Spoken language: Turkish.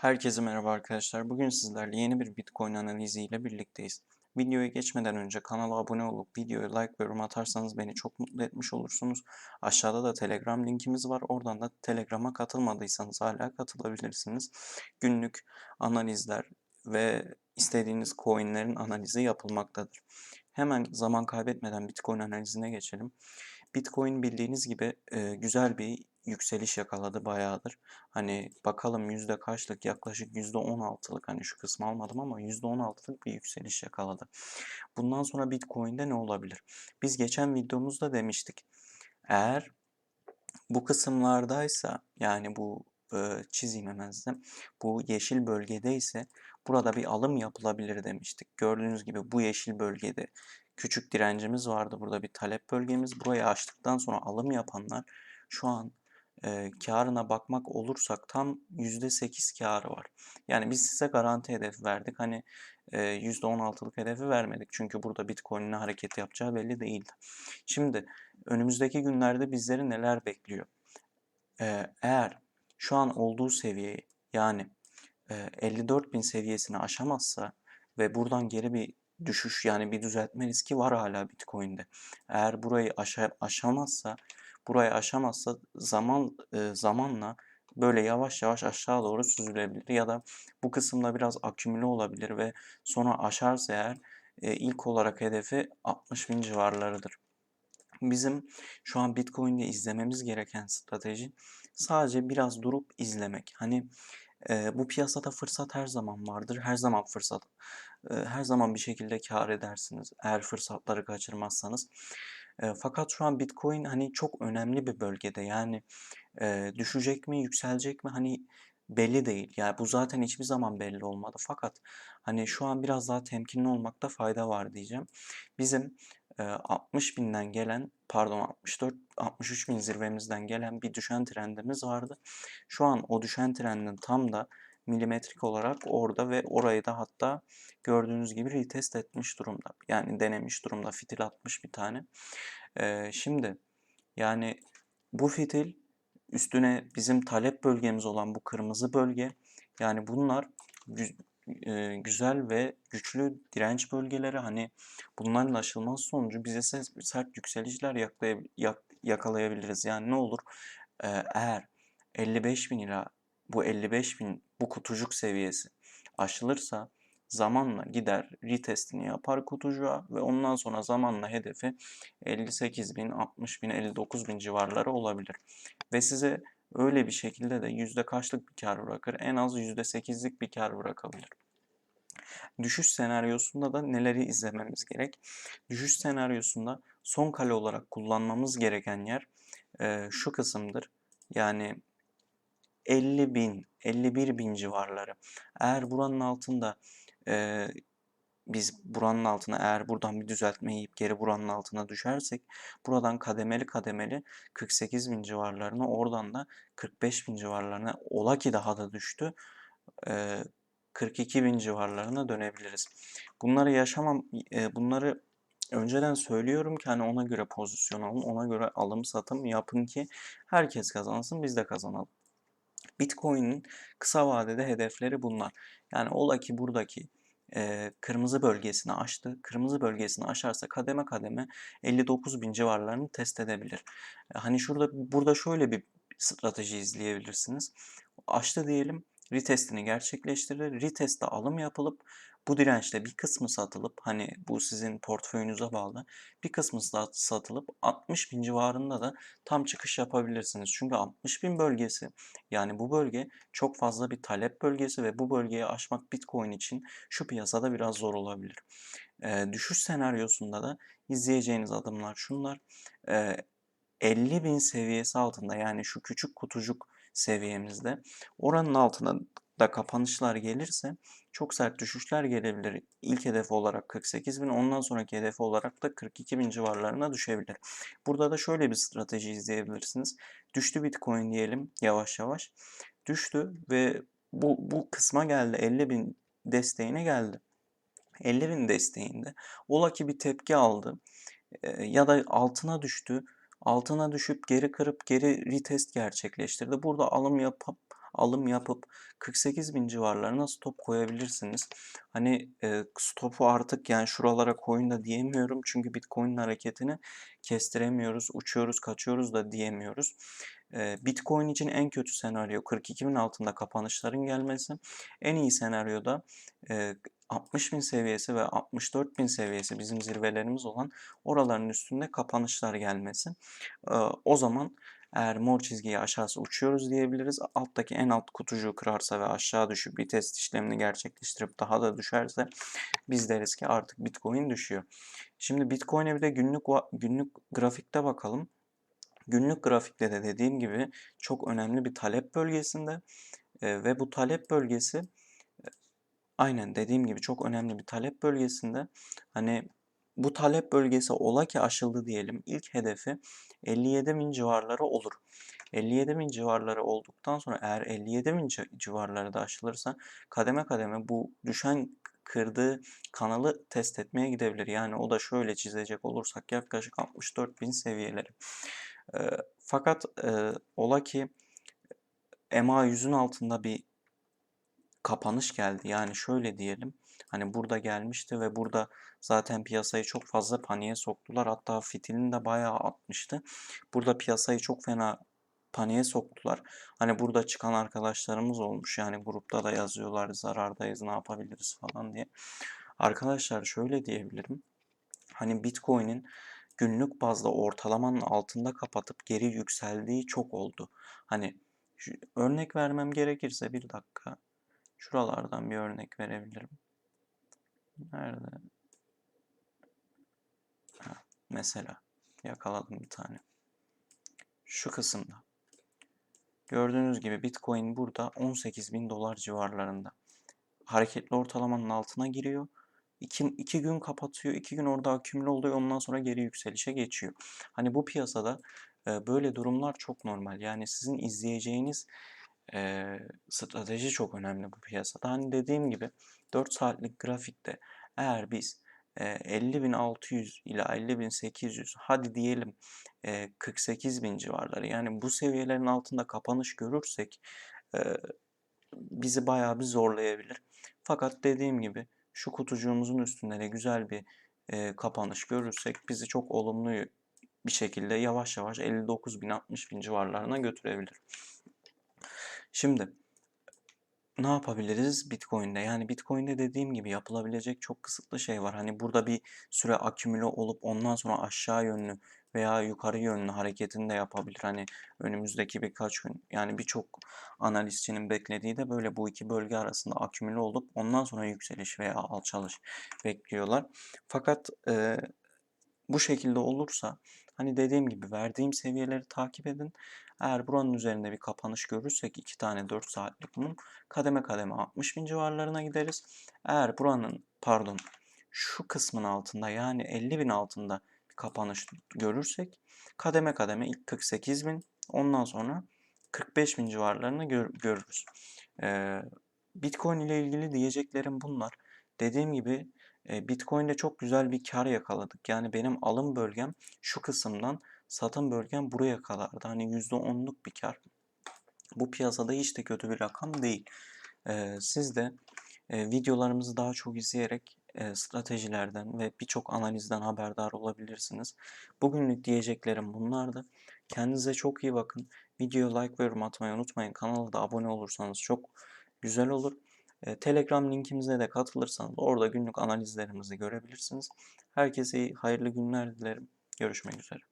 Herkese merhaba arkadaşlar. Bugün sizlerle yeni bir Bitcoin analizi ile birlikteyiz. Videoya geçmeden önce kanala abone olup videoya like ve yorum atarsanız beni çok mutlu etmiş olursunuz. Aşağıda da Telegram linkimiz var. Oradan da Telegram'a katılmadıysanız hala katılabilirsiniz. Günlük analizler ve istediğiniz coinlerin analizi yapılmaktadır. Hemen zaman kaybetmeden Bitcoin analizine geçelim. Bitcoin bildiğiniz gibi e, güzel bir yükseliş yakaladı bayağıdır. Hani bakalım yüzde kaçlık yaklaşık yüzde on altılık hani şu kısmı almadım ama yüzde on altılık bir yükseliş yakaladı. Bundan sonra Bitcoin'de ne olabilir? Biz geçen videomuzda demiştik. Eğer bu kısımlardaysa yani bu e, çizeyim hemen size. Bu yeşil bölgedeyse burada bir alım yapılabilir demiştik. Gördüğünüz gibi bu yeşil bölgede küçük direncimiz vardı. Burada bir talep bölgemiz. Burayı açtıktan sonra alım yapanlar şu an e, karına bakmak olursak tam %8 karı var. Yani biz size garanti hedef verdik. Hani e, %16'lık hedefi vermedik. Çünkü burada Bitcoin'in hareket yapacağı belli değildi. Şimdi önümüzdeki günlerde bizleri neler bekliyor? E, eğer şu an olduğu seviyeyi yani e, 54.000 seviyesini aşamazsa ve buradan geri bir düşüş yani bir düzeltme riski var hala Bitcoin'de. Eğer burayı aşa aşamazsa burayı aşamazsa zaman e, zamanla böyle yavaş yavaş aşağı doğru süzülebilir ya da bu kısımda biraz akümüle olabilir ve sonra aşarsa eğer e, ilk olarak hedefi 60 bin civarlarıdır. Bizim şu an Bitcoin'de izlememiz gereken strateji sadece biraz durup izlemek. Hani e, bu piyasada fırsat her zaman vardır. Her zaman fırsat, e, her zaman bir şekilde kar edersiniz eğer fırsatları kaçırmazsanız. Fakat şu an Bitcoin hani çok önemli bir bölgede. Yani e, düşecek mi, yükselecek mi hani belli değil. Yani bu zaten hiçbir zaman belli olmadı. Fakat hani şu an biraz daha temkinli olmakta fayda var diyeceğim. Bizim e, 60 binden gelen pardon 64 63 bin zirvemizden gelen bir düşen trendimiz vardı. Şu an o düşen trendin tam da milimetrik olarak orada ve orayı da hatta gördüğünüz gibi retest etmiş durumda. Yani denemiş durumda. Fitil atmış bir tane. Ee, şimdi yani bu fitil üstüne bizim talep bölgemiz olan bu kırmızı bölge yani bunlar güzel ve güçlü direnç bölgeleri hani bunların aşılması sonucu bize sert yükselişler yakalayabiliriz. Yani ne olur eğer 55 bin ila bu 55 bin bu kutucuk seviyesi aşılırsa zamanla gider retestini yapar kutucuğa ve ondan sonra zamanla hedefi 58 bin, 60 bin, 59 bin civarları olabilir. Ve size öyle bir şekilde de yüzde kaçlık bir kar bırakır? En az yüzde sekizlik bir kar bırakabilir. Düşüş senaryosunda da neleri izlememiz gerek? Düşüş senaryosunda son kale olarak kullanmamız gereken yer e, şu kısımdır. Yani 50 bin, 51 bin civarları. Eğer buranın altında e, biz buranın altına eğer buradan bir düzeltme yiyip geri buranın altına düşersek buradan kademeli kademeli 48 bin civarlarına oradan da 45 bin civarlarına ola ki daha da düştü. E, 42 bin civarlarına dönebiliriz. Bunları yaşamam, e, bunları önceden söylüyorum ki hani ona göre pozisyon alın, ona göre alım satım yapın ki herkes kazansın biz de kazanalım. Bitcoin'in kısa vadede hedefleri bunlar. Yani ola ki buradaki e, kırmızı bölgesini aştı. Kırmızı bölgesini aşarsa kademe kademe 59 bin civarlarını test edebilir. Hani şurada burada şöyle bir strateji izleyebilirsiniz. Aştı diyelim retestini gerçekleştirir. Retestte alım yapılıp bu dirençte bir kısmı satılıp hani bu sizin portföyünüze bağlı bir kısmı satılıp 60 bin civarında da tam çıkış yapabilirsiniz. Çünkü 60 bin bölgesi yani bu bölge çok fazla bir talep bölgesi ve bu bölgeyi aşmak Bitcoin için şu piyasada biraz zor olabilir. Ee, düşüş senaryosunda da izleyeceğiniz adımlar şunlar. Ee, 50 bin seviyesi altında yani şu küçük kutucuk seviyemizde oranın altına da kapanışlar gelirse çok sert düşüşler gelebilir. İlk hedefi olarak 48 bin ondan sonraki hedefi olarak da 42 bin civarlarına düşebilir. Burada da şöyle bir strateji izleyebilirsiniz. Düştü Bitcoin diyelim yavaş yavaş. Düştü ve bu, bu kısma geldi 50 bin desteğine geldi. 50 bin desteğinde ola ki bir tepki aldı ya da altına düştü altına düşüp geri kırıp geri retest gerçekleştirdi. Burada alım yapıp alım yapıp 48.000 civarlarına stop koyabilirsiniz. Hani e, stopu artık yani şuralara koyun da diyemiyorum çünkü Bitcoin'in hareketini kestiremiyoruz, uçuyoruz, kaçıyoruz da diyemiyoruz. E, Bitcoin için en kötü senaryo 42.000 altında kapanışların gelmesi. En iyi senaryoda e, 60.000 seviyesi ve 64.000 seviyesi bizim zirvelerimiz olan oraların üstünde kapanışlar gelmesi. O zaman eğer mor çizgiyi aşağısı uçuyoruz diyebiliriz. Alttaki en alt kutucuğu kırarsa ve aşağı düşüp bir test işlemini gerçekleştirip daha da düşerse biz deriz ki artık Bitcoin düşüyor. Şimdi Bitcoin'e bir de günlük günlük grafikte bakalım. Günlük grafikte de dediğim gibi çok önemli bir talep bölgesinde ve bu talep bölgesi aynen dediğim gibi çok önemli bir talep bölgesinde hani bu talep bölgesi ola ki aşıldı diyelim. İlk hedefi 57 bin civarları olur. 57 bin civarları olduktan sonra eğer 57 bin civarları da aşılırsa kademe kademe bu düşen kırdığı kanalı test etmeye gidebilir. Yani o da şöyle çizecek olursak yaklaşık 64 bin seviyeleri. E, fakat e, ola ki MA 100'ün altında bir kapanış geldi. Yani şöyle diyelim. Hani burada gelmişti ve burada zaten piyasayı çok fazla paniğe soktular. Hatta fitilini de bayağı atmıştı. Burada piyasayı çok fena paniğe soktular. Hani burada çıkan arkadaşlarımız olmuş. Yani grupta da yazıyorlar zarardayız ne yapabiliriz falan diye. Arkadaşlar şöyle diyebilirim. Hani Bitcoin'in günlük bazda ortalamanın altında kapatıp geri yükseldiği çok oldu. Hani örnek vermem gerekirse bir dakika. Şuralardan bir örnek verebilirim. Nerede? Ha, mesela yakaladım bir tane. Şu kısımda. Gördüğünüz gibi Bitcoin burada 18 bin dolar civarlarında. Hareketli ortalamanın altına giriyor. 2, 2 gün kapatıyor, 2 gün orada akümüle oluyor, ondan sonra geri yükselişe geçiyor. Hani bu piyasada e, böyle durumlar çok normal. Yani sizin izleyeceğiniz e, strateji çok önemli bu piyasada. Hani dediğim gibi 4 saatlik grafikte eğer biz e, 50.600 ila 50.800 hadi diyelim e, 48.000 civarları yani bu seviyelerin altında kapanış görürsek e, bizi bayağı bir zorlayabilir. Fakat dediğim gibi şu kutucuğumuzun üstünde de güzel bir e, kapanış görürsek bizi çok olumlu bir şekilde yavaş yavaş 59 bin 60 bin civarlarına götürebilir. Şimdi ne yapabiliriz Bitcoin'de? Yani Bitcoin'de dediğim gibi yapılabilecek çok kısıtlı şey var. Hani burada bir süre akümüle olup ondan sonra aşağı yönlü veya yukarı yönlü hareketini de yapabilir. Hani önümüzdeki birkaç gün yani birçok analistçinin beklediği de böyle bu iki bölge arasında akümüle olup ondan sonra yükseliş veya alçalış bekliyorlar. Fakat e, bu şekilde olursa hani dediğim gibi verdiğim seviyeleri takip edin. Eğer buranın üzerinde bir kapanış görürsek iki tane 4 saatlik mum kademe kademe 60 bin civarlarına gideriz. Eğer buranın pardon şu kısmın altında yani 50 bin altında bir kapanış görürsek kademe kademe ilk 48 bin ondan sonra 45 bin civarlarını gör, görürüz. Ee, Bitcoin ile ilgili diyeceklerim bunlar. Dediğim gibi Bitcoin'de çok güzel bir kar yakaladık. Yani benim alım bölgem şu kısımdan satım bölgem buraya kadardı. Hani %10'luk bir kar. Bu piyasada hiç de kötü bir rakam değil. Siz de videolarımızı daha çok izleyerek stratejilerden ve birçok analizden haberdar olabilirsiniz. Bugünlük diyeceklerim bunlardı. Kendinize çok iyi bakın. Videoya like ve yorum atmayı unutmayın. Kanala da abone olursanız çok güzel olur. Telegram linkimize de katılırsanız orada günlük analizlerimizi görebilirsiniz. Herkese hayırlı günler dilerim. Görüşmek üzere.